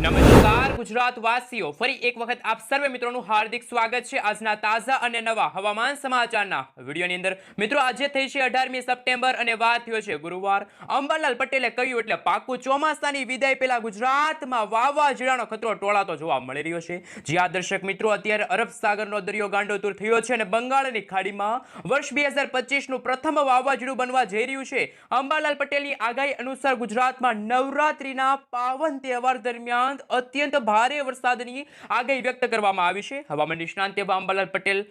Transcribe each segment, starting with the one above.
number 3 Gujarat વાસીઓ ફરી એક વખત આપ સર્વે મિત્રોનું હાર્દિક સ્વાગત છે. આજના તાજા અને નવા હવામાન સમાચારના વિડીયોની અંદર. મિત્રો, આજે થઈ છે અઢારમી સપ્ટેમ્બર અને વાત થયો છે ગુરુવાર. અંબાલાલ પટેલે કહ્યું એટલે પાકું ચોમાસાની વિદાય પહેલા ગુજરાતમાં વાવાઝોડાનો ખતરો ટોળાતો જોવા મળી રહ્યો છે. જ્યાં દર્શક મિત્રો, અત્યારે અરબ સાગરનો દરિયો ગાંડોતુર થયો છે અને બંગાળની ખાડીમાં વર્ષ બે હજાર પચીસનું પ્રથમ વાવાઝોડું બનવા જઈ રહ્યું છે. અંબાલાલ પટેલની આગાહી અનુસાર ગુજરાતમાં નવરાત્રીના પાવન તહેવાર દરમિયાન અત્યંત ભારે વરસાદની આગાહી વ્યક્ત કરવામાં આવી છે. હવામાન નિષ્ણાંત એવા પટેલ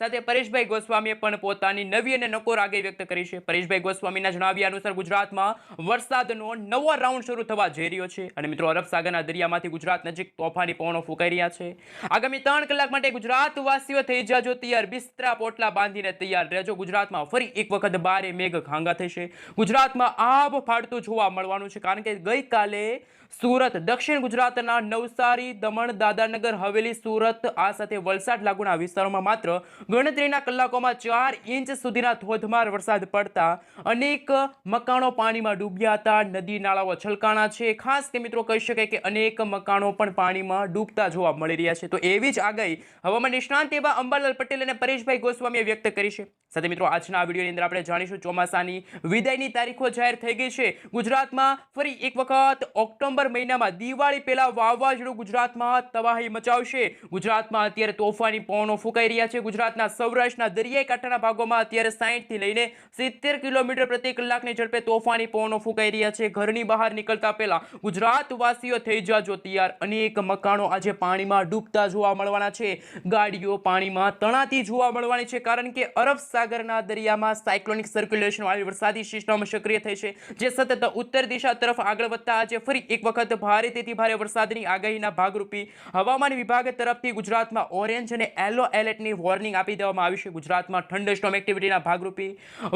સાથે પરેશભાઈ ગોસ્વામીએ પણ પોતાની નવી અને નકોર આગાહી વ્યક્ત કરી છે. પરેશભાઈ ગોસ્વામીના જણાવ્યા અનુસાર ગુજરાતમાં વરસાદનો નવો રાઉન્ડ શરૂ થવા જઈ રહ્યો છે અને મિત્રો અરબ સાગરના દરિયામાંથી ગુજરાત નજીક તોફાની પવનો ફૂંકાઈ રહ્યા છે. આગામી ત્રણ કલાક માટે ગુજરાત વાસીઓ થઈ જાજો તૈયાર. બિસ્તરા પોટલા બાંધીને તૈયાર રહેજો. ગુજરાતમાં ફરી એક વખત બારે મેઘ ખાંગા થશે. ગુજરાતમાં આભ ફાળતું જોવા મળવાનું છે કારણ કે ગઈકાલે સુરત. દક્ષિણ ગુજરાતના નવસારી, દમણ દાદાનગર હવેલી, સુરત, આ સાથે વલસાડ લાગુના વિસ્તારોમાં માત્ર ગણતરીના કલાકોમાં ચાર ઇંચ સુધીના ધોધમાર વરસાદ પડતા અનેક મકાનો પાણીમાં ડૂબ્યા હતા. નદી નાળાઓ છલકાણા છે. ખાસ કે મિત્રો કહી શકાય કે અનેક મકાનો પણ પાણીમાં ડૂબતા જોવા મળી રહ્યા છે. તો એવી જ આગાહી હવામાન નિષ્ણાંત એવા અંબાલાલ પટેલ અને પરેશભાઈ ગોસ્વામીએ વ્યક્ત કરી છે. સાથે મિત્રો આજના વિડીયોની અંદર આપણે જાણીશું ચોમાસાની વિદાયની તારીખો જાહેર થઈ ગઈ છે. ગુજરાતમાં ફરી એક વખત ઓક્ટોબર મહિનામાં દિવાળી પહેલા વાવાઝોડું ગુજરાતમાં તબાહી મચાવશે. ગુજરાતમાં અત્યારે તોફાની પવનો ફૂંકાઈ રહ્યા છે. ગુજરાતના સૌરાષ્ટ્રના દરિયાઈ કાંઠાના ભાગોમાં અત્યારે 60 થી લઈને સિત્તેર કિલોમીટર પ્રતિ કલાકની ઝડપે તોફાની પવનો ફૂંકાઈ રહ્યા છે. ઘરની બહાર નીકળતા પહેલા ગુજરાતવાસીઓ થઈ જાજો તૈયાર. અનેક મકાનો આજે પાણીમાં ડૂબતા જોવા મળવાના છે. ગાડીઓ પાણીમાં તણાતી જોવા મળવાની છે કારણ કે અરબ સાગરના દરિયામાં સાયક્લોનિક સર્ક્યુલેશન વાળી વરસાદી સિસ્ટમ સક્રિય થઈ છે. જે સતત ઉત્તર દિશા તરફ આગળ વધતા આજે ફરી એક વખત ભારે તેથી ભારે વરસાદની આગાહીના ભાગરૂપી હવામાન વિભાગ તરફથી ગુજરાતમાં ઓરેન્જ અને યલો એલર્ટની વોર્નિંગ આપી દેવામાં આવી છે. ગુજરાતમાં થંડરસ્ટોમ એક્ટિવિટીના ભાગરૂપી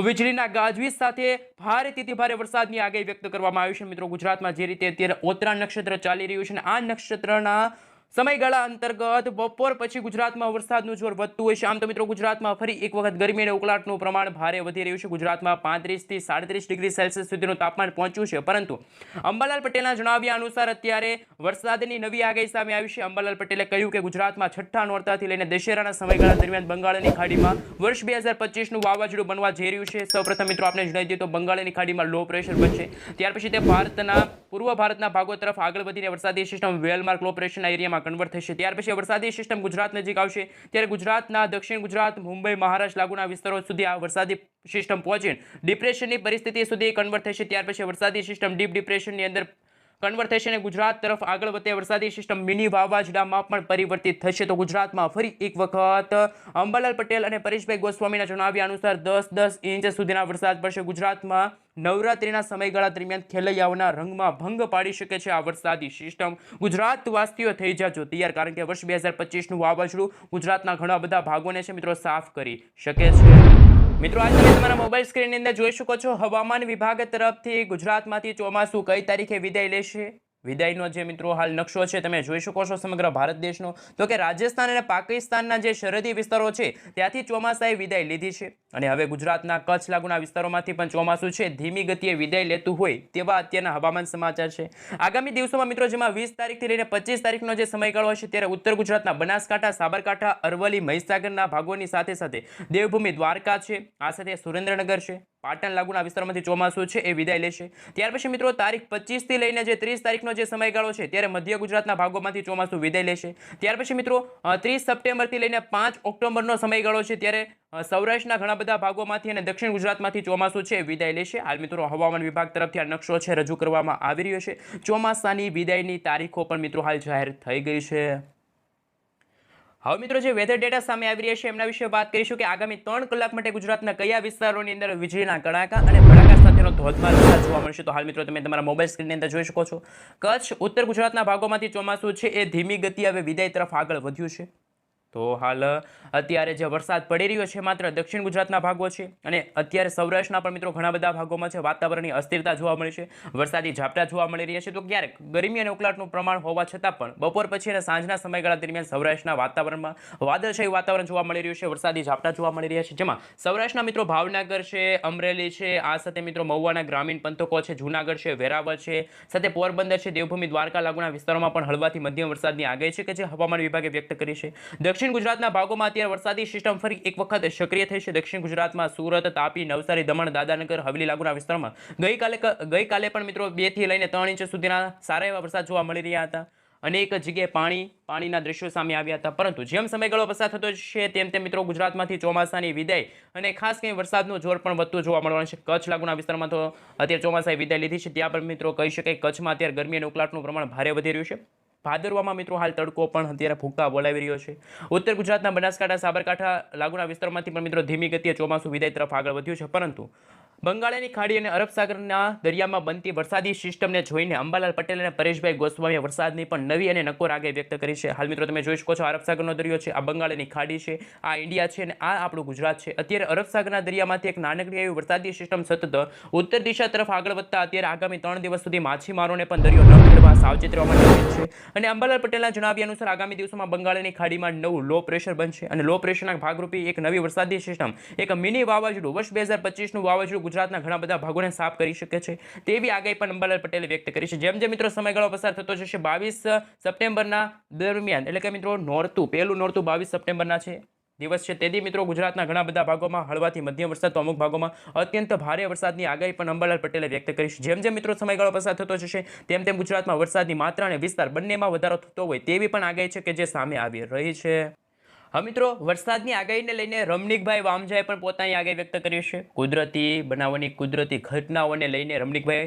વીજળીના ગાજવીજ સાથે ભારે તેથી ભારે વરસાદની આગાહી વ્યક્ત કરવામાં આવી છે. મિત્રો, ગુજરાતમાં જે રીતે અત્યારે ઓતરા નક્ષત્ર ચાલી રહ્યું છે અને આ નક્ષત્રના સમયગાળા અંતર્ગત બપોર પછી ગુજરાતમાં વરસાદનું જોર વધતું હોય છે. આમ તો મિત્રો ગુજરાતમાં ફરી એક વખત ગરમી અને ઉકળાટનું પ્રમાણ ભારે વધી રહ્યું છે. ગુજરાતમાં પાંત્રીસથી સાડત્રીસ ડિગ્રી સેલ્સિયસ સુધીનું તાપમાન પહોંચ્યું છે. પરંતુ અંબાલાલ પટેલના જણાવ્યા અનુસાર અત્યારે વરસાદની નવી આગાહી સામે આવી છે. અંબાલાલ પટેલે કહ્યું કે ગુજરાતમાં છઠ્ઠા નોરતાથી લઈને દશેરાના સમયગાળા દરમિયાન બંગાળની ખાડીમાં વર્ષ બે હજાર પચીસનું વાવાઝોડું બનવા જઈ રહ્યું છે. સૌપ્રથમ મિત્રો આપણે જણાવી દઈએ તો બંગાળની ખાડીમાં લો પ્રેશર બનશે. ત્યાર પછી તે ભારતના, પૂર્વ ભારતના ભાગો તરફ આગળ વધીને વરસાદી સિસ્ટમ વેલમાર્ક લો પ્રેશરના એરિયામાં કન્વર્ટ થશે. ત્યાર પછી વરસાદી સિસ્ટમ ગુજરાત નજીક આવશે. ત્યારે ગુજરાતના દક્ષિણ ગુજરાત, મુંબઈ, મહારાષ્ટ્ર લાગુના વિસ્તારો સુધી આ વરસાદી સિસ્ટમ પહોંચીને ડિપ્રેશનની પરિસ્થિતિ સુધી કન્વર્ટ થશે. ત્યાર પછી વરસાદી સિસ્ટમ ડીપ ડિપ્રેશનની અંદર કન્વર્ટ થશે અને ગુજરાત તરફ આગળ વધે વરસાદી સિસ્ટમ મિની વાવાઝોડામાં પણ પરિવર્તિત થશે. તો ગુજરાતમાં ફરી એક વખત અંબાલાલ પટેલ અને પરેશભાઈ ગોસ્વામીના જણાવ્યા અનુસાર દસ દસ ઇંચ સુધીના વરસાદ પડશે. ગુજરાતમાં નવરાત્રિના સમયગાળા દરમિયાન ખેલૈયાઓના રંગમાં ભંગ પાડી શકે છે આ વરસાદી સિસ્ટમ. ગુજરાત વાસીઓ થઈ જાજો તૈયાર, કારણ કે વર્ષ બે હજાર પચીસનું વાવાઝોડું ગુજરાતના ઘણા બધા ભાગોને છે મિત્રો સાફ કરી શકે છે. મિત્રો, આજે તમે તમારા મોબાઈલ સ્ક્રીનની અંદર જોઈ શકો છો. હવામાન વિભાગ તરફથી ગુજરાતમાંથી ચોમાસું કઈ તારીખે વિદાય લેશે? વિદાયનો જે મિત્રો હાલ નકશો છે, તમે જોઈ શકો છો સમગ્ર ભારત દેશનો. તો કે રાજસ્થાન અને પાકિસ્તાનના જે સરહદી વિસ્તારો છે, ત્યાંથી ચોમાસાએ વિદાય લીધી છે. અને હવે ગુજરાતના કચ્છ લાગુના વિસ્તારોમાંથી પણ ચોમાસું છે, ધીમી ગતિએ વિદાય લેતું હોય તેવા અત્યારના હવામાન સમાચાર છે. આગામી દિવસોમાં મિત્રો જેમાં વીસ તારીખથી લઈને પચીસ તારીખનો જે સમયગાળો હશે ત્યારે ઉત્તર ગુજરાતના બનાસકાંઠા, સાબરકાંઠા, અરવલ્લી, મહીસાગરના ભાગોની સાથે સાથે દેવભૂમિ દ્વારકા છે, આ સાથે સુરેન્દ્રનગર છે. પાટણ લાગુના વિસ્તારમાંથી ચોમાસું છે, એ વિદાય લેશે. ત્યાર પછી મિત્રો, તારીખ પચીસથી લઈને જે ત્રીસ તારીખનો જે સમયગાળો છે, ત્યારે મધ્ય ગુજરાતના ભાગોમાંથી ચોમાસું વિદાય લેશે. ત્યાર પછી મિત્રો ત્રીસ સપ્ટેમ્બરથી લઈને પાંચ ઓક્ટોબરનો સમયગાળો છે, ત્યારે સૌરાષ્ટ્રના ઘણા બધા ભાગોમાંથી અને દક્ષિણ ગુજરાતમાંથી ચોમાસું છે વિદાય લેશે. હાલ મિત્રો, હવામાન વિભાગ તરફથી આ નકશો છે, રજૂ કરવામાં આવી રહ્યો છે. ચોમાસાની વિદાયની તારીખો પણ મિત્રો, હાલ જાહેર થઈ ગઈ છે. હવે મિત્રો જે વેધર ડેટા સામે આવી રહ્યા છે, એમના વિશે વાત કરીશું કે આગામી ત્રણ કલાક માટે ગુજરાતના કયા વિસ્તારોની અંદર વીજળીના કડાકા અને ભડાકા સાથેનો ધોધમાર વરસાદ જોવા મળશે? તો હાલ મિત્રો તમે તમારા મોબાઈલ સ્ક્રીનની અંદર જોઈ શકો છો. કચ્છ, ઉત્તર ગુજરાતના ભાગોમાંથી ચોમાસું છે એ ધીમી ગતિ હવે વિદાય તરફ આગળ વધ્યું છે. તો હાલ, અત્યારે જે વરસાદ પડી રહ્યો છે માત્ર દક્ષિણ ગુજરાતના ભાગો છે અને અત્યારે સૌરાષ્ટ્રના પણ મિત્રો ઘણા બધા ભાગોમાં છે. વાતાવરણની અસ્થિરતા જોવા મળી છે. વરસાદી ઝાપટા જોવા મળી રહ્યા છે. તો ક્યારેક ગરમી અને ઉકળાટનું પ્રમાણ હોવા છતાં પણ બપોર પછી અને સાંજના સમયગાળા દરમિયાન સૌરાષ્ટ્રના વાતાવરણમાં વાદળછાયું વાતાવરણ જોવા મળી રહ્યું છે. વરસાદી ઝાપટા જોવા મળી રહ્યા છે. જેમાં સૌરાષ્ટ્રના મિત્રો ભાવનગર છે, અમરેલી છે, આ સાથે મિત્રો મહુવાના ગ્રામીણ પંથકો છે, જૂનાગઢ છે, વેરાવળ છે, સાથે પોરબંદર છે, દેવભૂમિ દ્વારકા લાગુના વિસ્તારોમાં પણ હળવાથી મધ્યમ વરસાદની આગાહી છે કે જે હવામાન વિભાગે વ્યક્ત કરી છે. દક્ષિણ ગુજરાતના ભાગોમાં અત્યારે વરસાદી સિસ્ટમ ફરી એક વખત સક્રિય થઈ છે. દક્ષિણ ગુજરાતમાં સુરત, તાપી, નવસારી, દમણ દાદાનગર હવેલી લાગુના વિસ્તારમાં ગઈકાલે ગઈકાલે પણ મિત્રો બેથી લઈને ત્રણ ઇંચ સુધીના સારા એવા વરસાદ જોવા મળી રહ્યા હતા. અનેક જગ્યાએ પાણી, પાણીના દ્રશ્યો સામે આવ્યા હતા. પરંતુ જેમ સમયગાળો પસાર થતો છે, તેમ તેમ મિત્રો ગુજરાતમાંથી ચોમાસાની વિદાય અને ખાસ કરીને વરસાદનું જોર પણ વધતું જોવા મળવાનું છે. કચ્છ લાગુના વિસ્તારમાં તો અત્યારે ચોમાસાએ વિદાય લીધી છે. ત્યાં પણ મિત્રો કહી શકાય કચ્છમાં અત્યારે ગરમી અને ઉકળાટનું પ્રમાણ ભારે વધી રહ્યું છે. ભાદરવામાં મિત્રો હાલ તડકો પણ અત્યારે ભૂકા બોલાવી રહ્યો છે. ઉત્તર ગુજરાતના બનાસકાંઠા, સાબરકાંઠા લાગુના વિસ્તારમાંથી પણ મિત્રો ધીમી ગતિએ ચોમાસું વિદાય તરફ આગળ વધ્યું છે, પરંતુ બંગાળની ખાડી અને અરબ સાગરના દરિયામાં બનતી વરસાદી સિસ્ટમને જોઈને અંબાલાલ પટેલ અને પરેશભાઈ ગોસ્વામીએ વરસાદની પણ નવી અને નકોર આગાહી વ્યક્ત કરી છે. હાલ મિત્રો, તમે જોઈ શકો છો અરબ સાગરનો દરિયો છે, આ બંગાળની ખાડી છે, આ ઇન્ડિયા છે અને આ આપણું ગુજરાત છે. અત્યારે અરબ સાગરના દરિયામાંથી એક નાનકડી એવી વરસાદી સિસ્ટમ સતત ઉત્તર દિશા તરફ આગળ વધતા અત્યારે આગામી ત્રણ દિવસ સુધી માછીમારોને પણ દરિયો ન ખેડવા સાવચેત રહેવા માટે છે. અને અંબાલાલ પટેલના જણાવ્યા અનુસાર આગામી દિવસોમાં બંગાળની ખાડીમાં નવું લો પ્રેશર બનશે અને લો પ્રેશરના ભાગરૂપે એક નવી વરસાદી સિસ્ટમ, એક મિની વાવાઝોડું. વર્ષ બે હજાર પચીસનું વાવાઝોડું ગુજરાતના ઘણા બધા ભાગોને સાફ કરી શકે છે. તેવી આગાહી પણ અંબાલાલ પટેલે વ્યક્ત કરી છે. જેમ જેમ મિત્રો સમયગાળો પસાર થતો જશે, બાવીસ સપ્ટેમ્બરના દરમિયાન, એટલે કે મિત્રો નોરતું, પહેલું નોરતું બાવીસ સપ્ટેમ્બરના છે દિવસ છે. તેથી મિત્રો ગુજરાતના ઘણા બધા ભાગોમાં હળવાથી મધ્યમ વરસાદ, તો અમુક ભાગોમાં અત્યંત ભારે વરસાદની આગાહી પણ અંબાલાલ પટેલે વ્યક્ત કરી છે. જેમ જેમ મિત્રો સમયગાળો પસાર થતો જશે, તેમ તેમ ગુજરાતમાં વરસાદની માત્રા અને વિસ્તાર બંનેમાં વધારો થતો હોય તેવી પણ આગાહી છે કે જે સામે આવી રહી છે. હા મિત્રો, વરસાદની આગાહીને લઈને રમણીકભાઈ વામજાએ પણ પોતાની આગાહી વ્યક્ત કરી છે. કુદરતી બનાવવાની કુદરતી ઘટનાઓને લઈને રમણીકભાઈ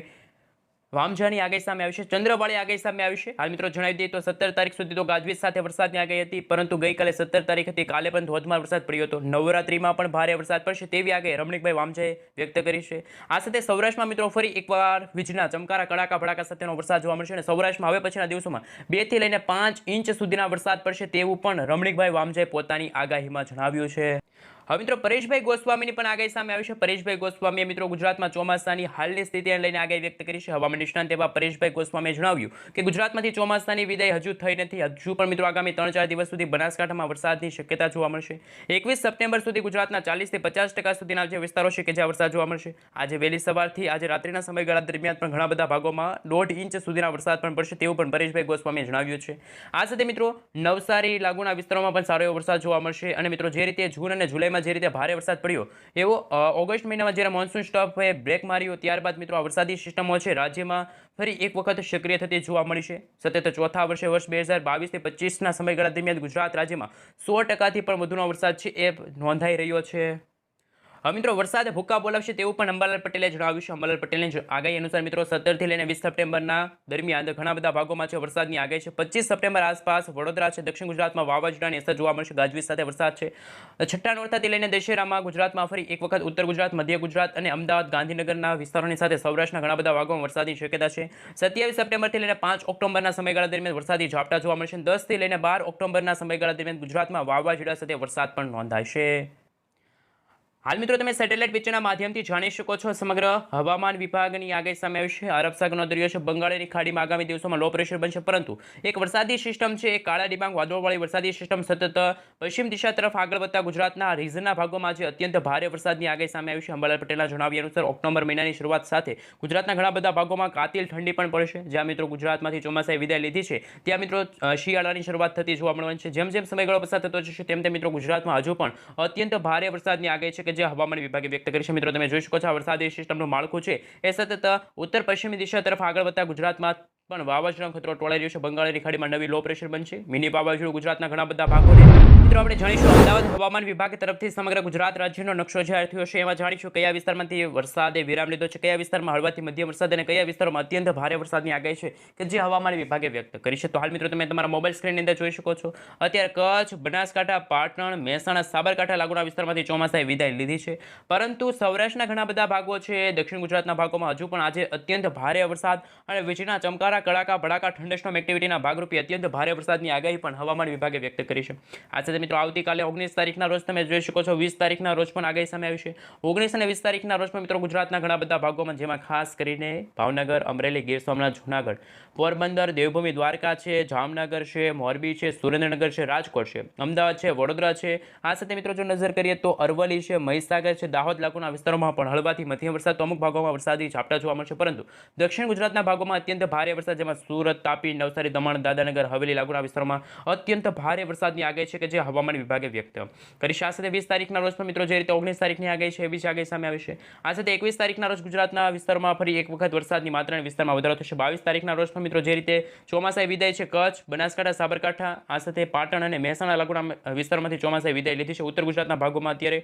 વામજાની આગાહી સામે આવી છે. ચંદ્રવાળી આગાહી સામે આવી છે. હાલ મિત્રો જણાવી દઈએ તો સત્તર તારીખ સુધી તો ગાજવીજ સાથે વરસાદની આગાહી હતી, પરંતુ ગઈકાલે સત્તર તારીખ હતી. કાલે પણ ધોધમાર વરસાદ પડ્યો હતો. નવરાત્રીમાં પણ ભારે વરસાદ પડશે તેવી આગાહી રમણીકભાઈ વામજાએ વ્યક્ત કરી છે. આ સાથે સૌરાષ્ટ્રમાં મિત્રો ફરી એકવાર વીજના ચમકારા, કડાકા, ભડાકા સાથેનો વરસાદ જોવા મળશે અને સૌરાષ્ટ્રમાં હવે પછીના દિવસોમાં બેથી લઈને પાંચ ઇંચ સુધીના વરસાદ પડશે તેવું પણ રમણીકભાઈ વામજાએ પોતાની આગાહીમાં જણાવ્યું છે. હવે મિત્રો પરેશભાઈ ગોસ્વામીની પણ આગાહી સામે આવી છે. પરેશભાઈ ગોસ્વામીએ મિત્રો ગુજરાતમાં ચોમાસાની હાલની સ્થિતિને લઈને આગાહી વ્યક્ત કરી છે. હવામાન નિષ્ણાંત એવા પરેશભાઈ ગોસ્વામીએ જણાવ્યું કે ગુજરાતમાંથી ચોમાસાની વિદાય હજુ થઈ નથી. હજુ પણ મિત્રો આગામી ત્રણ ચાર દિવસ સુધી બનાસકાંઠામાં વરસાદની શક્યતા જોવા મળશે. એકવીસ સપ્ટેમ્બર સુધી ગુજરાતના ચાલીસથી પચાસ ટકા સુધીના જે વિસ્તારો છે કે જ્યાં વરસાદ જોવા મળશે. આજે વહેલી સવારથી આજે રાત્રિના સમયગાળા દરમિયાન પણ ઘણા બધા ભાગોમાં દોઢ ઇંચ સુધીના વરસાદ પણ પડશે તેવું પણ પરેશભાઈ ગોસ્વામીએ જણાવ્યું છે. આ સાથે મિત્રો નવસારી લાગુના વિસ્તારોમાં પણ સારો એવો વરસાદ જોવા મળશે અને મિત્રો જે રીતે જૂન અને જુલાઈમાં જે રીતે ભારે વરસાદ પડ્યો, એવો ઓગસ્ટ મહિનામાં જ્યારે મોન્સૂન સ્ટફે બ્રેક માર્યો, ત્યારબાદ મિત્રો આ વરસાદી સિસ્ટમો છે, રાજ્યમાં ફરી એક વખત સક્રિય થતી જોવા મળી છે. સતત ચોથા વર્ષે વર્ષ બે હજાર બાવીસથી પચીસના સમયગાળા દરમિયાન ગુજરાત રાજ્યમાં સો ટકાથી પણ વધુનો વરસાદ છે એ નોંધાઈ રહ્યો છે. હવે મિત્રો, વરસાદ ભૂકા બોલાવશે તેવું પણ અંબાલાલ પટેલે જણાવ્યું છે. અંબાલાલ પટેલની આગાહી અનુસાર મિત્રો, સત્તરથી લઈને વીસ સપ્ટેમ્બરના દરમિયાન ઘણા બધા ભાગોમાં છે વરસાદની આગાહી છે. પચીસ સપ્ટેમ્બર આસપાસ વડોદરા છે, દક્ષિણ ગુજરાતમાં વાવાઝોડાની અસર જોવા મળશે. ગાજવીજ સાથે વરસાદ છે. છઠ્ઠા નોરતાથી લઈને દશેરામાં ગુજરાતમાં ફરી એક વખત ઉત્તર ગુજરાત, મધ્ય ગુજરાત અને અમદાવાદ, ગાંધીનગરના વિસ્તારોની સાથે સૌરાષ્ટ્રના ઘણા બધા ભાગોમાં વરસાદની શક્યતા છે. સત્યાવીસ સપ્ટેમ્બરથી લઈને પાંચ ઓક્ટોબરના સમયગાળા દરમિયાન વરસાદી ઝાપટા જોવા મળશે. દસથી લઈને બાર ઓક્ટોબરના સમયગાળા દરમિયાન ગુજરાતમાં વાવાઝોડા સાથે વરસાદ પણ નોંધાશે. હાલ મિત્રો તમે સેટેલાઇટ પિક્ચરના માધ્યમથી જાણી શકો છો સમગ્ર હવામાન વિભાગની આગાહી સામે આવી છે. અરબ દરિયો છે, બંગાળની ખાડીમાં આગામી દિવસોમાં લો પ્રેશર બનશે, પરંતુ એક વરસાદી સિસ્ટમ છે એ કાળા ડિબાંગ વાદળવાળી વરસાદી સિસ્ટમ સતત પશ્ચિમ દિશા તરફ આગળ વધતા ગુજરાતના રીઝનના ભાગોમાં આજે અત્યંત ભારે વરસાદની આગાહી સામે આવી છે. અંબાલાલ પટેલના જણાવ્યા અનુસાર ઓક્ટોબર મહિનાની શરૂઆત સાથે ગુજરાતના ઘણા બધા ભાગોમાં કાતિલ ઠંડી પણ પડશે. જ્યાં મિત્રો ગુજરાતમાંથી ચોમાસાએ વિદાય લીધી છે, ત્યાં મિત્રો શિયાળાની શરૂઆત થતી જોવા મળવાની છે. જેમ જેમ સમયગાળો પસાર થતો જશે, તેમ તેમ મિત્રો ગુજરાતમાં હજુ પણ અત્યંત ભારે વરસાદની આગાહી છે કે જે હવામાન વિભાગે વ્યક્ત કરી છે. મિત્રો, તમે જોઈ શકો છો વરસાદી સિસ્ટમનું માળખું છે. એ સતત ઉત્તર પશ્ચિમી દિશા તરફ આગળ વધતા ગુજરાતમાં પણ વાવાઝોડાનો ખતરો ટોળાઈ રહ્યો છે. બંગાળની ખાડીમાં નવી લો પ્રેશર બનશે. મિની વાવાઝોડું ગુજરાતના ઘણા બધા ભાગોને મિત્રો, આપણે જાણીશું અમદાવાદ હવામાન વિભાગ તરફથી સમગ્ર ગુજરાત રાજ્યનો નકશો જાહેર થયો છે એમાં જાણીશું કયા વિસ્તારમાંથી વરસાદે વિરામ લીધો છે, કયા વિસ્તારમાં હળવાથી મધ્યમ વરસાદ અને કયા વિસ્તારોમાં અત્યંત ભારે વરસાદની આગાહી છે કે જે હવામાન વિભાગે વ્યક્ત કરી છે. તો હાલ મિત્રો, તમે તમારા મોબાઈલ સ્ક્રીનની અંદર જોઈ શકો છો. અત્યારે કચ્છ, બનાસકાંઠા, પાટણ, મહેસાણા, સાબરકાંઠા લાગુના વિસ્તારમાંથી ચોમાસાએ વિદાય લીધી છે. પરંતુ સૌરાષ્ટ્રના ઘણા બધા ભાગો છે. દક્ષિણ ગુજરાતના ભાગોમાં હજુ પણ આજે અત્યંત ભારે વરસાદ અને વીજળીના ચમકારા ચમકારા કડાકા, ભડાકા ઠંડસ્ટોમ એક્ટિવિટીના ભાગરૂપે અત્યંત ભારે વરસાદની આગાહી પણ હવામાન વિભાગે વ્યક્ત કરી છે. આ સાથે મિત્રો આવતીકાલે ઓગણીસ તારીખના રોજ તમે જોઈ શકો છો, વીસ તારીખના રોજ પણ આગાહી સામે આવી છે. ઓગણીસ અને વીસ તારીખના રોજ પણ મિત્રો ગુજરાતના ઘણા બધા ભાગોમાં, જેમાં ખાસ કરીને ભાવનગર, અમરેલી, ગીર સોમનાથ, જૂનાગઢ, પોરબંદર, દેવભૂમિ, દ્વારકા છે, જામનગર છે, મોરબી છે, સુરેન્દ્રનગર છે, રાજકોટ છે, અમદાવાદ છે, વડોદરા છે. આ સાથે મિત્રો જો નજર કરીએ તો અરવલી છે, મહીસાગર છે, દાહોદ લાગુના વિસ્તારોમાં પણ હળવાથી મધ્યમ વરસાદ અમુક ભાગોમાં વરસાદી ઝાપટા જોવા મળશે. પરંતુ દક્ષિણ ગુજરાતના ભાગોમાં અત્યંત ભારે વરસાદ જેમાં સુરત, તાપી, નવસારી, દમણ દાદાનગર હવેલી, લાગુના વિસ્તારોમાં અત્યંત ભારે વરસાદની આગાહી છે કે જે હવામાન વિભાગે વ્યક્ત કરી છે. આ સાથે વીસ તારીખના રોજ પણ મિત્રો જે રીતે ઓગણીસ તારીખની આગાહી છે એવી જ આગાહી સામે આવી છે. આ સાથે એકવીસ તારીખના રોજ ગુજરાતના વિસ્તારમાં ફરી એક વખત વરસાદની માત્રાના વિસ્તારમાં વધારો થશે. બાવીસ તારીખના રોજ પણ મિત્રો જે રીતે ચોમાસાએ વિદાય છે, કચ્છ, બનાસકાંઠા, સાબરકાંઠા, આ સાથે પાટણ અને મહેસાણા લાગુના વિસ્તારમાંથી ચોમાસાએ વિદાય લીધી છે. ઉત્તર ગુજરાતના ભાગોમાં અત્યારે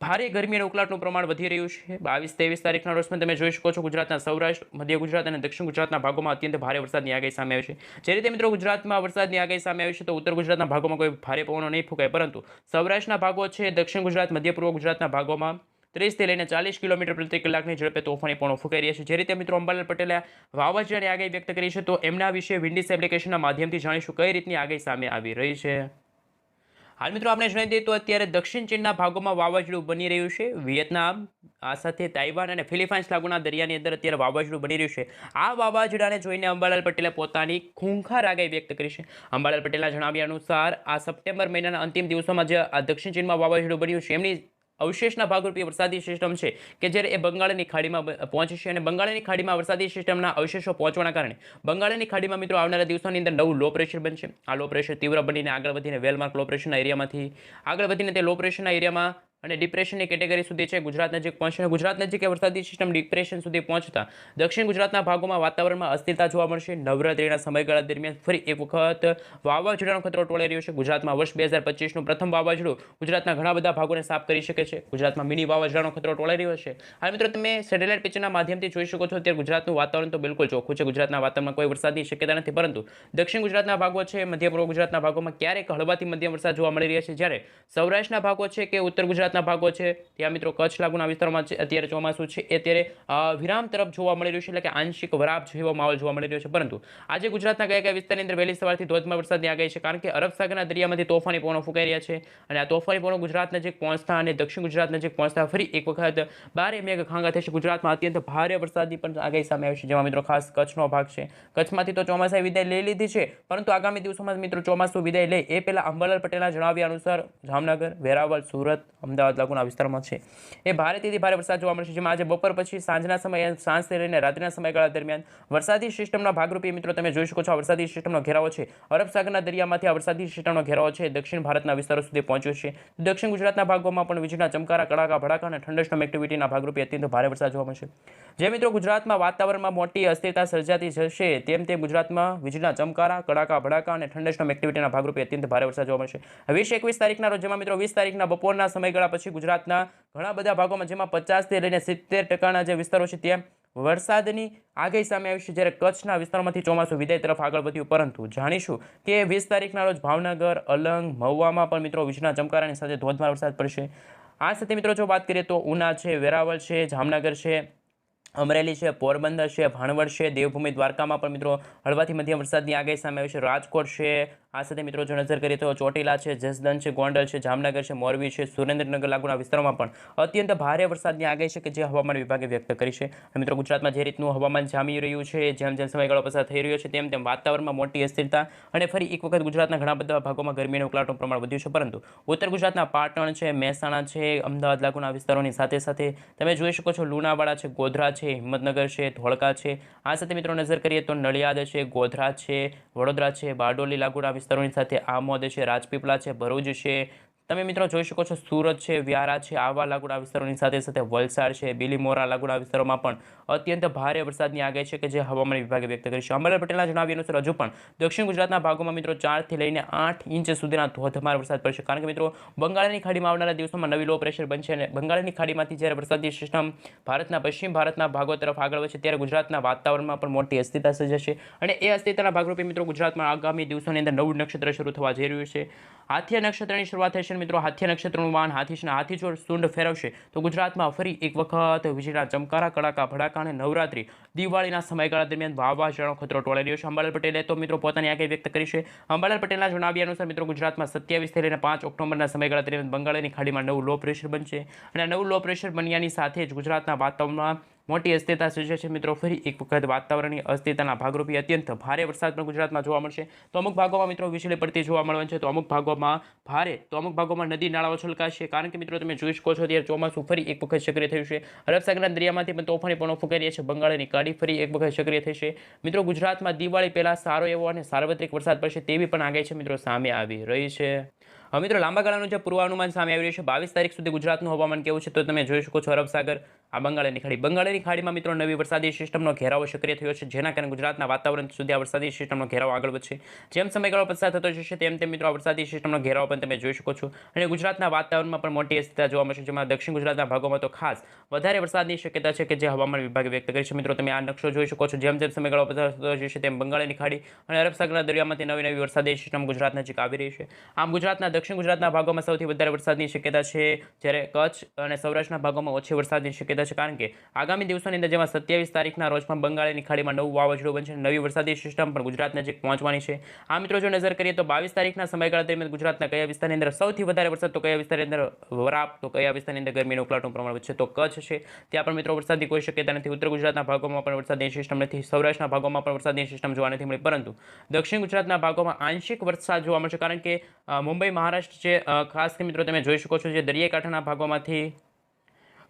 ભારે ગરમી અને ઉકળાટનું પ્રમાણ વધી રહ્યું છે. બાવીસ, ત્રેવીસ તારીખના રોજ પણ તમે જોઈ શકો છો ગુજરાતના સૌરાષ્ટ્ર, મધ્ય ગુજરાત અને દક્ષિણ ગુજરાતના ભાગોમાં અત્યંત ભારે વરસાદની આગાહી સામે આવી છે. જે રીતે મિત્રો ગુજરાતમાં વરસાદની આગાહી સામે આવી છે તો ઉત્તર ગુજરાતના ભાગોમાં કોઈ ભારે પવનો નહીં ફૂંકાય. પરંતુ સૌરાષ્ટ્રના ભાગો છે, દક્ષિણ ગુજરાત મધ્ય પૂર્વ ગુજરાતના ભાગોમાં ત્રીસથી લઈને ચાલીસ કિલોમીટર પ્રતિ કલાકની ઝડપે તોફાની પવનો ફૂંકાઈ રહ્યા છે. જે રીતે મિત્રો અંબાલાલ પટેલે વાવાઝોડાની આગાહી વ્યક્ત કરી છે તો એમના વિશે વિન્ડીસ એપ્લિકેશનના માધ્યમથી જાણીશું કઈ રીતની આગાહી સામે આવી રહી છે. હાલ મિત્રો આપણે જણાવી દઈએ તો અત્યારે દક્ષિણ ચીનના ભાગોમાં વાવાઝોડું બની રહ્યું છે. વિયેતનામ, આ સાથે તાઇવાન અને ફિલિપાઇન્સ લાગુના દરિયાની અંદર અત્યારે વાવાઝોડું બની રહ્યું છે. આ વાવાઝોડાને જોઈને અંબાલાલ પટેલે પોતાની ખૂંખાર આગાહી વ્યક્ત કરી છે. અંબાલાલ પટેલના જણાવ્યા અનુસાર આ સપ્ટેમ્બર મહિનાના અંતિમ દિવસોમાં જે દક્ષિણ ચીનમાં વાવાઝોડું બન્યું છે, એમની અવશેષના ભાગરૂપે વરસાદી સિસ્ટમ છે કે જ્યારે એ બંગાળની ખાડીમાં પહોંચશે અને બંગાળની ખાડીમાં વરસાદી સિસ્ટમના અવશેષો પહોંચવાના કારણે બંગાળની ખાડીમાં મિત્રો આવનારા દિવસોની અંદર નવું લો પ્રેશર બનશે. આ લો પ્રેશર તીવ્ર બનીને આગળ વધીને વેલમાર્ક લો પ્રેશરના એરિયામાંથી આગળ વધીને તે લો પ્રેશરના એરિયામાં અને ડિપ્રેશનની કેટેગરી સુધી છે. ગુજરાત નજીક પહોંચશે ગુજરાત નજીક વરસાદી સિસ્ટમ ડિપ્રેશન સુધી પહોંચતા દક્ષિણ ગુજરાતના ભાગોમાં વાતાવરણમાં અસ્થિરતા જોવા મળશે. નવરાત્રિના સમયગાળા દરમિયાન ફરી એક વખત વાવાઝોડાનો ખતરો ટોળાઈ રહ્યો છે. ગુજરાતમાં વર્ષ બે હજાર પચીસનું પ્રથમ વાવાઝોડું ગુજરાતના ઘણા બધા ભાગોને સાફ કરી શકે છે. ગુજરાતમાં મિની વાવાઝોડાનો ખતરો ટોળાઈ રહ્યો છે. હાલ મિત્રો, તમે સેટેલાઇટ પિક્ચરના માધ્યમથી જોઈ શકો છો. અત્યારે ગુજરાતનું વાતાવરણ તો બિલકુલ ચોખ્ખું છે. ગુજરાતના વાતાવરણમાં કોઈ વરસાદની શક્યતા નથી. પરંતુ દક્ષિણ ગુજરાતના ભાગો છે, મધ્ય પૂર્વ ગુજરાતના ભાગોમાં ક્યારેક હળવાથી મધ્યમ વરસાદ જોવા મળી રહ્યા છે. જ્યારે સૌરાષ્ટ્રના ભાગો છે કે ઉત્તર ગુજરાતના ભાગો છે. ત્યાં મિત્રો કચ્છ લાગુના વિસ્તારોમાં અત્યારે ચોમાસું છે એ અત્યારે અ, વિરામ તરફ જોવા મળી રહ્યું છે. એટલે કે આંશિક વરાપ જેવો માહોલ જોવા મળી રહ્યો છે. પરંતુ આજે ગુજરાતના કયા કયા વિસ્તારની અંદર વહેલી સવારથી ધોધમાર વરસાદની આગાહી છે. કારણ કે અરબ દરિયામાંથી તોફાની પવનો ફૂંકાઈ રહ્યા છે. અને આ તોફાની પવનો ગુજરાત નજીક પહોંચતા અને દક્ષિણ ગુજરાત નજીક પહોંચતા ફરી એક વખત બારે મેઘ ખાંગા થશે. ગુજરાતમાં અત્યંત ભારે વરસાદની પણ આગાહી સામે આવી છે. જેમાં મિત્રો ખાસ કચ્છનો ભાગ છે. કચ્છમાંથી તો ચોમાસાએ વિદાય લઈ લીધી છે. પરંતુ આગામી દિવસોમાં મિત્રો ચોમાસું વિદાય લે. એ પહેલા અંબાલાલ પટેલના જણાવ્યા અનુસાર જામનગર વેરાવળ સુરત અમદાવાદ લાગુના વિસ્તારમાં છે. એ ભારેથી ભારે વરસાદ જોવા મળશે. જેમાં આજે બપોર પછી સાંજના સમયે સાંજથી લઈને રાત્રિના સમયગાળા દરમિયાન વરસાદી સિસ્ટમના ભાગરૂપે મિત્રો તમે જોઈ શકો છો આ વરસાદી સિસ્ટમનો ઘેરાવો છે. અરબ દરિયામાંથી આ વરસાદી સિસ્ટમનો ઘેરાવો છે. દક્ષિણ ભારતના વિસ્તારો સુધી પહોંચ્યો છે. દક્ષિણ ગુજરાતના ભાગોમાં પણ વીજળીના ચમકારા, કડાકા, ભડાકા અને ઠંડસ્ટોમ એક્ટિવિટીના ભાગરૂપે અત્યંત ભારે વરસાદ જોવા મળશે. જે મિત્રો ગુજરાતમાં વાતાવરણમાં મોટી અસ્થિરતા સર્જાતી જશે, તેમ તેમ ગુજરાતમાં વીજળીના ચમકારા, કડાકા, ભડાકા અને ઠંડસ્ટોમ એક્ટિવિટીના ભાગરૂપે અત્યંત ભારે વરસાદ જોવા મળશે. વીસ એકવીસ તારીખના રોજ જેમાં મિત્રો વીસ તારીખના બપોરના સમયગાળા પછી ગુજરાતના ઘણા બધા ભાગોમાં, જેમાં પચાસથી લઈને સિત્તેર ટકાના જે વિસ્તારો છે, ત્યાં વરસાદની આગાહી સામે આવી છે, જ્યારે કચ્છના વિસ્તારોમાંથી ચોમાસું વિદાય તરફ આગળ વધ્યું. પરંતુ જાણીશું કે વીસ તારીખના રોજ ભાવનગર, અલંગ, મહુવામાં પણ મિત્રો વીજળીના ચમકારાની સાથે ધોધમાર વરસાદ પડશે. આ સાથે મિત્રો જો વાત કરીએ તો ઉના છે, વેરાવળ છે, જામનગર છે, અમરેલી છે, પોરબંદર છે, ભાણવડ છે, દેવભૂમિ દ્વારકામાં પણ મિત્રો હળવાથી મધ્યમ વરસાદની આગાહી સામે આવી છે. રાજકોટ છે આ સાથે મિત્રો જો નજર કરીએ તો ચોટીલા છે જસદન છે, ગોંડલ છે, જામનગર છે, મોરબી છે, સુરેન્દ્રનગર લાગુના વિસ્તારોમાં પણ અત્યંત ભારે વરસાદની આગાહી છે કે જે હવામાન વિભાગે વ્યક્ત કરી છે. મિત્રો ગુજરાતમાં જે રીતનું હવામાન જામી રહ્યું છે, જેમ જેમ સમયગાળો પસાર થઈ રહ્યો છે, તેમ તેમ વાતાવરણમાં મોટી અસ્થિરતા અને ફરી એક વખત ગુજરાતના ઘણા બધા ભાગોમાં ગરમીનો ઉકળાટનું પ્રમાણ વધ્યું છે. પરંતુ ઉત્તર ગુજરાતના પાટણ છે, મહેસાણા છે, અમદાવાદ લાગુના વિસ્તારોની સાથે સાથે તમે જોઈ શકો છો લુણાવાડા છે, ગોધરા છે, હિંમતનગર છે, ધોળકા છે. આ સાથે મિત્રો નજર કરીએ તો નડિયાદ છે, ગોધરા છે, વડોદરા છે, બારડોલી લાગુના વિસ્તારોની સાથે આમોદ છે રાજપીપળા છે ભરૂચ છે તમે મિત્રો જોઈ શકો છો, સુરત છે, વ્યારા છે, આવા લાગુડા વિસ્તારોની સાથે સાથે વલસાડ છે, બીલીમોરા લાગુડા વિસ્તારોમાં પણ અત્યંત ભારે વરસાદની આગાહી છે કે જે હવામાન વિભાગે વ્યક્ત કરી છે. અંબાલાલ પટેલના જણાવ્યા અનુસાર હજુ પણ દક્ષિણ ગુજરાતના ભાગોમાં મિત્રો ચારથી લઈને આઠ ઇંચ સુધીના ધોધમાર વરસાદ પડશે. કારણ કે મિત્રો, બંગાળની ખાડીમાં આવનારા દિવસોમાં નવી લો પ્રેશર બનશે અને બંગાળની ખાડીમાંથી જ્યારે વરસાદની સિસ્ટમ ભારતના, પશ્ચિમ ભારતના ભાગો તરફ આગળ વધશે ત્યારે ગુજરાતના વાતાવરણમાં પણ મોટી અસ્થિરતા સર્જાશે. અને એ અસ્થિરતાના ભાગરૂપે મિત્રો ગુજરાતમાં આગામી દિવસોની અંદર નવું નક્ષત્ર શરૂ થવા જઈ રહ્યું છે. હાથીયા નક્ષત્રની શરૂઆત થશે છે મિત્રો હાથી નક્ષત્રનું વાહન હાથી છે હાથી જો સૂંઢ ફેરવશે. તો ગુજરાતમાં ફરી એક વખત વીજળીના ચમકારા કડાકા ભડાકા અને નવરાત્રી. દિવાળીના સમયગાળા દરમિયાન વાવાઝોડાનો ખતરો ટોળાઈ રહ્યો છે. અંબાલાલ પટેલે તો મિત્રો પોતાની આગાહી વ્યક્ત કરી છે. અંબાલાલ પટેલના જણાવ્યા અનુસાર મિત્રો ગુજરાતમાં સત્યાવીસથી લઈને પાંચ ઓક્ટોબરના સમયગાળા દરમિયાન બંગાળની ખાડીમાં નવું લો પ્રેશર બનશે. અને આ નવું લો પ્રેશર બન્યાની સાથે જ ગુજરાતના વાતાવરણમાં મોટી અસ્થિરતા સર્જાય છે મિત્રો. ફરી એક વખત વાતાવરણની અસ્થિરતાના ભાગરૂપે અત્યંત ભારે વરસાદ પણ ગુજરાતમાં જોવા મળશે. તો અમુક ભાગોમાં મિત્રો વીજળી પડતી જોવા મળવાની છે. તો અમુક ભાગોમાં ભારે, તો અમુક ભાગોમાં નદી નાળાઓ છલકાશે. કારણ કે મિત્રો તમે જોઈ શકો છો ત્યારે ચોમાસું ફરી એક વખત સક્રિય થયું છે. અરબસાગરના દરિયામાંથી પણ તોફાની પણ ફૂંકાઈ રહ્યા છે. બંગાળની કાઢી ફરી એક વખત સક્રિય થશે મિત્રો ગુજરાતમાં દિવાળી પહેલાં સારો એવો અને સાર્વત્રિક વરસાદ પડશે તેવી પણ આગાહી છે મિત્રો સામે આવી રહી છે. હવે મિત્રો લાંબા ગાળાનું જે પૂર્વાનુમાન સામે આવી રહ્યું છે, બાવીસ તારીખ સુધી ગુજરાતનું હવામાન કેવું છે તો તમે જોઈ શકો છો અરબ સાગર આ બંગાળની ખાડી. બંગાળની ખાડીમાં મિત્રો નવી વરસાદી સિસ્ટમનો ઘેરાવો સક્રિય થયો છે, જેના કારણે ગુજરાતના વાતાવરણ સુધી આ વરસાદી સિસ્ટમનો ઘેરાવો આગળ વધશે. જેમ સમયગાળો પસાર થતો જશે, તેમ તેમ મિત્રો આ વરસાદી સિસ્ટમનો ઘેરાવો પણ તમે જોઈ શકો છો. અને ગુજરાતના વાતાવરણમાં પણ મોટી અસ્થિરતા જોવા મળશે, જેમાં દક્ષિણ ગુજરાતના ભાગોમાં તો ખાસ વધારે વરસાદની શક્યતા છે કે જે હવામાન વિભાગે વ્યક્ત કરી છે. મિત્રો, તમે આ નકશો જોઈ શકો છો. જેમ જેમ સમયગાળો પસાર થતો જશે, તેમ બંગાળની ખાડી અને અરબસાગરના દરિયામાંથી નવી નવી વરસાદી સિસ્ટમ ગુજરાત નજીક આવી રહી છે. આમ ગુજરાતના દક્ષિણ ગુજરાતના ભાગોમાં સૌથી વધારે વરસાદની શક્યતા છે જ્યારે કચ્છ અને સૌરાષ્ટ્રના ભાગોમાં ઓછી વરસાદની શક્યતા છે કારણ કે આગામી દિવસોની અંદર જેમાં સત્યાવીસ તારીખના રોજ પણ બંગાળની ખાડીમાં નવું વાવાઝોડું બનશે, નવી વરસાદી સિસ્ટમ પણ ગુજરાત નજીક પહોંચવાની છે. આ મિત્રો જો નજર કરીએ તો બાવીસ તારીખના સમયગાળા દરમિયાન ગુજરાતના કયા વિસ્તારની અંદર સૌથી વધારે વરસાદ, તો કયા વિસ્તારની અંદર વરાપ, તો કયા વિસ્તારની અંદર ગરમીનું ઉકળાટનું પ્રમાણ વધશે, તો કચ્છ છે. ત્યાં પણ મિત્રો વરસાદની કોઈ શક્યતા નથી. ઉત્તર ગુજરાતના ભાગોમાં પણ વરસાદની સિસ્ટમ નથી. સૌરાષ્ટ્રના ભાગોમાં પણ વરસાદની સિસ્ટમ જોવા નથી મળી. પરંતુ દક્ષિણ ગુજરાતના ભાગોમાં આંશિક વરસાદ જોવા મળશે, કારણ કે મુંબઈ, મહારાષ્ટ્ર છે. ખાસ મિત્રો તમે જોઈ શકો છો જે દરિયાકાંઠાના ભાગોમાંથી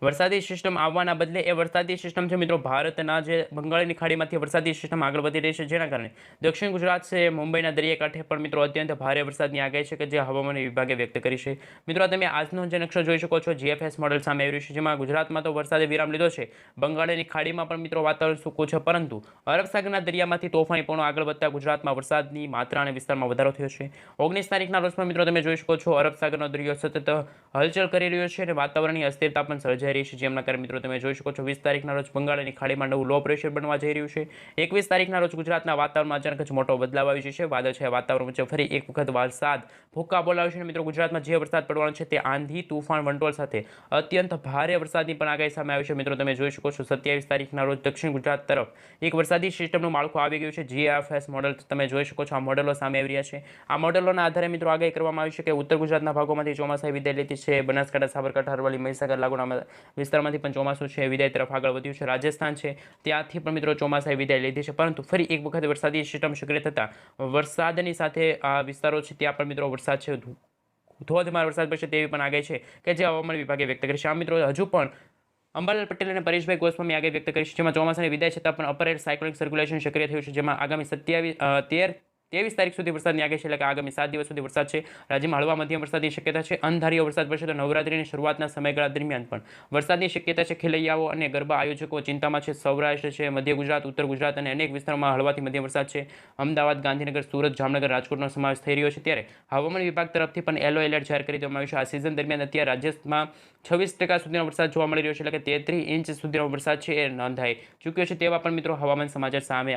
વરસાદી સિસ્ટમ આવવાના બદલે એ વરસાદી સિસ્ટમ છે મિત્રો ભારતના જે બંગાળની ખાડીમાંથી વરસાદી સિસ્ટમ આગળ વધી રહી છે, જેના કારણે દક્ષિણ ગુજરાત છે, મુંબઈના દરિયાકાંઠે પણ મિત્રો અત્યંત ભારે વરસાદની આગાહી છે કે જે હવામાન વિભાગે વ્યક્ત કરી છે. મિત્રો, તમે આજનો જે નકશો જોઈ શકો છો જીએફએસ મોડેલ સામે આવી રહ્યું છે, જેમાં ગુજરાતમાં તો વરસાદે વિરામ લીધો છે, બંગાળની ખાડીમાં પણ મિત્રો વાતાવરણ સૂકું છે, પરંતુ અરબસાગરના દરિયામાંથી તોફાની પણ આગળ વધતા ગુજરાતમાં વરસાદની માત્રા અને વિસ્તારમાં વધારો થયો છે. ઓગણીસ તારીખના રોજ પણ મિત્રો તમે જોઈ શકો છો, અરબ સાગરનો દરિયો સતત હલચલ કરી રહ્યો છે અને વાતાવરણની અસ્થિરતા પણ સર્જાઈ રહી છે. જેમના કારણે મિત્રો તમે જોઈ શકો છો, વીસ તારીખના રોજ બંગાળની ખાડીમાં નવું લો પ્રેશર બનવા જઈ રહ્યું છે. એકવીસ તારીખના રોજ ગુજરાતના વાતાવરણમાં અચાનક જ મોટો બદલાવ આવી જશે. વાદળછાયા વાતાવરણ વચ્ચે ફરી એક વખત વરસાદ ભૂક્કા બોલાવશે અને મિત્રો ગુજરાતમાં જે વરસાદ પડવાનો છે તે આંધી, તુફાન, વંટોળ સાથે અત્યંત ભારે વરસાદની પણ આગાહી સામે આવી છે. મિત્રો તમે જોઈ શકો છો, સત્યાવીસ તારીખના રોજ દક્ષિણ ગુજરાત તરફ એક વરસાદી સિસ્ટમનું માળખું આવી ગયું છે. જીએફએસ મોડલ તમે જોઈ શકો છો, આ મોડેલો સામે આવી રહ્યા છે. આ મોડેલોના આધારે મિત્રો આગાહી કરવામાં આવી છે કે ઉત્તર ગુજરાતના ભાગોમાંથી ચોમાસાએ વિદાય લીધી છે. બનાસકાંઠા, સાબરકાંઠા, અરવલ્લી, મહીસાગર, લાગુના વિસ્તારમાંથી પણ ચોમાસું છે, વિદાય તરફ આગળ વધ્યું છે, રાજસ્થાન છે, ત્યાંથી પણ મિત્રો ચોમાસાએ વિદાય લીધી છે, પરંતુ ફરી એક વખત વરસાદી સિસ્ટમ સક્રિય થતાં વરસાદની સાથે આ વિસ્તારો છે, ત્યાં પણ મિત્રો વરસાદ છે ધોધમાર વરસાદ પડશે તેવી પણ આગાહી છે, કે જે હવામાન વિભાગે વ્યક્ત કરી છે. આ મિત્રો હજુ પણ અંબાલાલ પટેલ અને પરેશભાઈ ગોસ્વામી આગળ વ્યક્ત કરી છે, જેમાં ચોમાસાની વિદાય છતાં પણ અપરેર સાયક્લોનિક સર્ક્યુલેશન સક્રિય થયું છે, જેમાં આગામી સત્યાવીસ તેર ત્રેવીસ તારીખ સુધી વરસાદની આગાહી છે, એટલે કે આગામી સાત દિવસ સુધી વરસાદ છે. રાજ્યમાં હળવા મધ્યમ વરસાદની શક્યતા છે અનધાર્યો વરસાદ પડશે તો નવરાત્રીની શરૂઆતના સમયગાળા દરમિયાન પણ. વરસાદની શક્યતા છે ખેલૈયાઓ અને ગરબા આયોજકો ચિંતામાં છે. સૌરાષ્ટ્ર છે, મધ્ય ગુજરાત, ઉત્તર ગુજરાત અને અનેક વિસ્તારોમાં હળવાથી મધ્યમ વરસાદ છે. અમદાવાદ, ગાંધીનગર, સુરત, જામનગર, રાજકોટનો સમાવેશ થઈ રહ્યો છે. ત્યારે હવામાન વિભાગ તરફથી પણ યલો એલર્ટ જાહેર કરી દેવામાં આવ્યું છે. આ સિઝન દરમિયાન અત્યારે રાજ્યમાં છવ્વીસ ટકા સુધીનો વરસાદ જોવા મળી રહ્યો છે, એટલે કે તેત્રીસ ઇંચ સુધીનો વરસાદ છે એ નોંધાઈ ચૂક્યો છે તેવા પણ મિત્રો હવામાન સમાચાર સામે